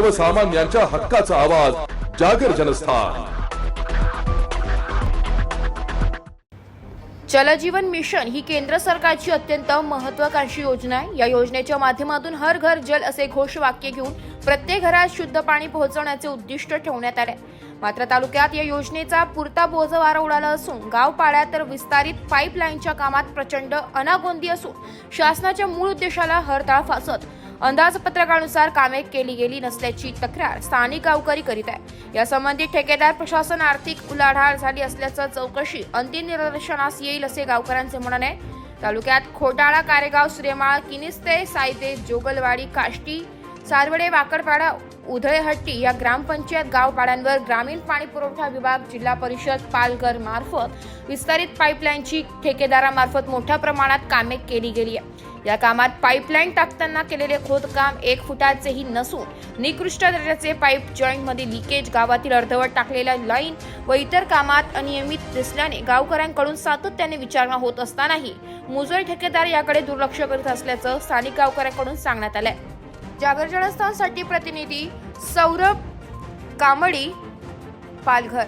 सर्वसामान्यांच्या हक्काचा आवाज जागर जनस्थान. जलजीवन मिशन ही केंद्र सरकारची अत्यंत महत्वाकांक्षी योजना आहे. या योजनेच्या माध्यमातून हर घर जल असे घोषवाक्य घेऊन प्रत्येक घरात शुद्ध पाणी पोहोचवण्याचे उद्दिष्ट ठेवण्यात आले. मात्र तालुक्यात या योजनेचा पुरता बोजवारा उडाला असून गाव पाड्यात तर विस्तारित पाईपलाईनच्या कामात प्रचंड अनागोंदी असून शासनाच्या मूळ उद्देशाला हरताळ फासत अंदाजपत्रकानुसार कामे केली गेली नसल्याची तक्रार स्थानिक गावकरी करीत आहे यासंबंधी ठेकेदार प्रशासन आर्थिक उलाढाल झाली असल्याचं चौकशी अंतिम निदर्शनास येईल असे गावकऱ्यांचे म्हणणे आहे. तालुक्यात खोटाळा कारेगाव सूर्यमाळ किनिस्ते सायदे जोगलवाडी काष्टी सारवडे वाकडपाडा उधळेहट्टी या ग्रामपंचायत गावपाड्यांवर ग्रामीण पाणी पुरवठा विभाग जिल्हा परिषद पालघर मार्फत विस्तारित पाईपलाईनची ठेकेदारामार्फत मोठ्या प्रमाणात कामे केली गेली आहे. या कामात पाईपलाईन टाकताना केलेले खोदकाम एक फुटाचेही नसून निकृष्ट दर्जाचे पाईप जॉईंटमध्ये लिकेज गावातील अर्धवट टाकलेल्या लाईन व इतर कामात अनियमित दिसल्याने गावकऱ्यांकडून सातत्याने विचारणा होत असतानाही मुजोर ठेकेदार याकडे दुर्लक्ष करीत असल्याचं स्थानिक गावकऱ्यांकडून सांगण्यात आलंय. जागर जळस्थानसाठी प्रतिनिधी सौरभ कांबळी पालघर.